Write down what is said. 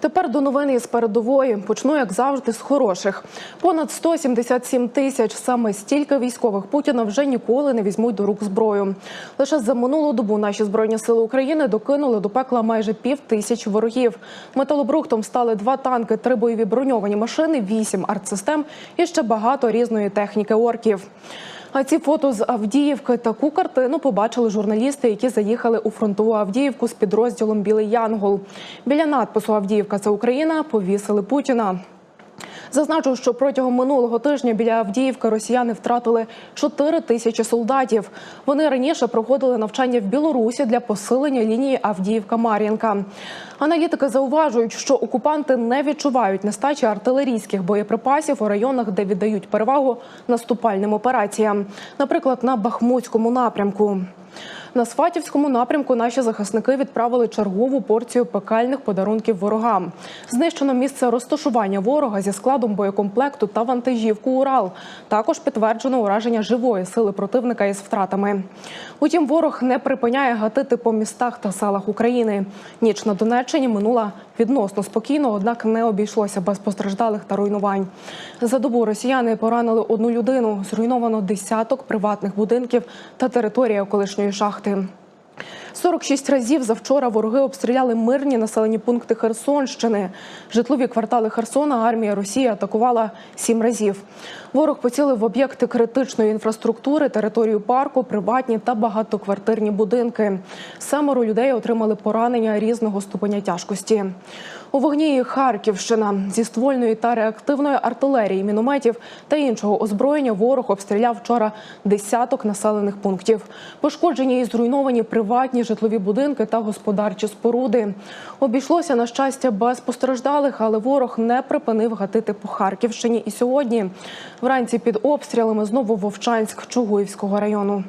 Тепер до новини із передової почну, як завжди, з хороших. Понад 177 тисяч саме стільки військових Путіна вже ніколи не візьмуть до рук зброю. Лише за минулу добу наші збройні сили України докинули до пекла майже пів тисячі ворогів. Металобрухтом стали два танки, три бойові броньовані машини, вісім артсистем і ще багато різної техніки орків. А ці фото з Авдіївки таку картину побачили журналісти, які заїхали у фронтову Авдіївку з підрозділом Білий Янгол. Біля надпису Авдіївка це Україна повісили Путіна. Зазначу, що протягом минулого тижня біля Авдіївки росіяни втратили 4 тисячі солдатів. Вони раніше проходили навчання в Білорусі для посилення лінії Авдіївка-Мар'їнка. Аналітики зауважують, що окупанти не відчувають нестачі артилерійських боєприпасів у районах, де віддають перевагу наступальним операціям, наприклад, на Бахмутському напрямку. На Сватівському напрямку наші захисники відправили чергову порцію пекальних подарунків ворогам. Знищено місце розташування ворога зі складом боєкомплекту та вантажівку Урал. Також підтверджено ураження живої сили противника із втратами. Утім, ворог не припиняє гатити по містах та селах України. Ніч на Донеччині минула відносно спокійно, однак не обійшлося без постраждалих та руйнувань. За добу росіяни поранили одну людину. Зруйновано десяток приватних будинків та територія колишньої шахти. 46 разів завчора вороги обстріляли мирні населені пункти Херсонщини. Житлові квартали Херсона армія Росії атакувала сім разів. Ворог поцілив в об'єкти критичної інфраструктури, територію парку, приватні та багатоквартирні будинки. Семеро людей отримали поранення різного ступеня тяжкості. У вогні Харківщина зі ствольної та реактивної артилерії, мінометів та іншого озброєння ворог обстріляв вчора десяток населених пунктів. Пошкоджені і зруйновані приватні житлові будинки та господарчі споруди. Обійшлося на щастя без постраждалих, але ворог не припинив гатити по Харківщині. І сьогодні вранці під обстрілами знову Вовчанськ Чугуївського району.